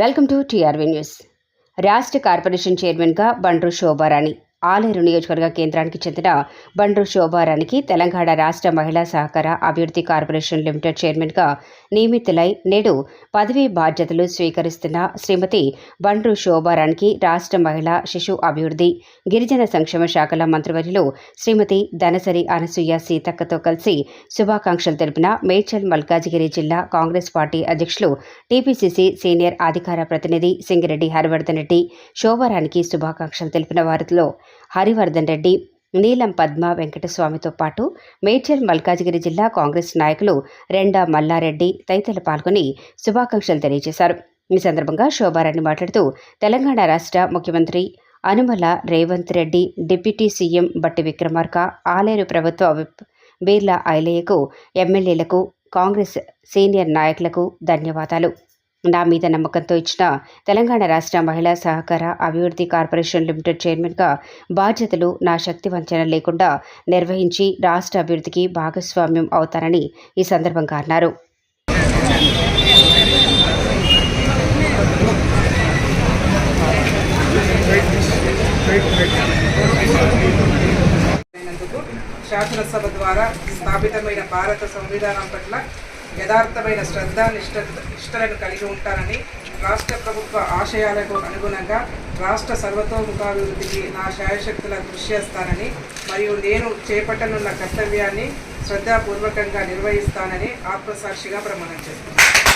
Welcome to TRV news. రాష్ట్ర corporation చైర్మన్గా బండ్రు శోభారాణి. ఆలేరు నియోజకవర్గ కేంద్రానికి చెందిన బండ్రు శోభారానికి తెలంగాణ రాష్ట్ర మహిళా సహకార అభివృద్ధి కార్పొరేషన్ లిమిటెడ్ చైర్మన్గా నియమితులై నేడు పదవీ బాధ్యతలు స్వీకరిస్తున్న శ్రీమతి బండ్రు శోభారానికి రాష్ట్ర మహిళా శిశు అభివృద్ధి గిరిజన సంక్షేమ శాఖల మంత్రివర్యులు శ్రీమతి ధనసరి అనసూయ సీతక్కతో కలిసి శుభాకాంక్షలు తెలిపిన మేడ్చల్ మల్కాజిగిరి జిల్లా కాంగ్రెస్ పార్టీ అధ్యక్షులు టీపీసీసీ సీనియర్ అధికార ప్రతినిధి సింగిరెడ్డి హరివర్ధన్ రెడ్డి శోభారానికి శుభాకాంక్షలు తెలిపిన వారిలో హరివర్ధన్ రెడ్డి నీలం పద్మ వెంకటస్వామితో పాటు మేడ్చల్ మల్కాజిగిరి జిల్లా కాంగ్రెస్ నాయకులు రెండా మల్లారెడ్డి తదితరులు పాల్గొని శుభాకాంక్షలు తెలియజేశారు. ఈ సందర్భంగా శోభారాణి మాట్లాడుతూ తెలంగాణ రాష్ట్ర ముఖ్యమంత్రి అనుమల రేవంత్ రెడ్డి డిప్యూటీ సీఎం బట్టి విక్రమార్క ఆలేరు ప్రభుత్వ బీర్లా ఐలయ్యకు ఎమ్మెల్యేలకు కాంగ్రెస్ సీనియర్ నాయకులకు ధన్యవాదాలు. నా మీద నమ్మకంతో ఇచ్చిన తెలంగాణ రాష్ట్ర మహిళా సహకార అభివృద్ధి కార్పొరేషన్ లిమిటెడ్ చైర్మన్గా బాధ్యతలు నా శక్తి వంచన లేకుండా నిర్వహించి రాష్ట్ర అభివృద్ధికి భాగస్వామ్యం అవుతానని ఈ సందర్భంగా అన్నారు. శాసనసభ ద్వారా స్థాపితమైన భారత సంవిధానం పట్ల యథార్థమైన శ్రద్ధ నిష్ట నిష్టలను కలిగి ఉంటానని రాష్ట్ర ప్రభుత్వ ఆశయాలకు అనుగుణంగా రాష్ట్ర సర్వతోముఖాభివృద్ధికి నా శాయశక్తుల కృషి చేస్తానని మరియు నేను చేపట్టనున్న కర్తవ్యాన్ని శ్రద్ధాపూర్వకంగా నిర్వహిస్తానని ఆత్మసాక్షిగా ప్రమాణం చేస్తున్నాను.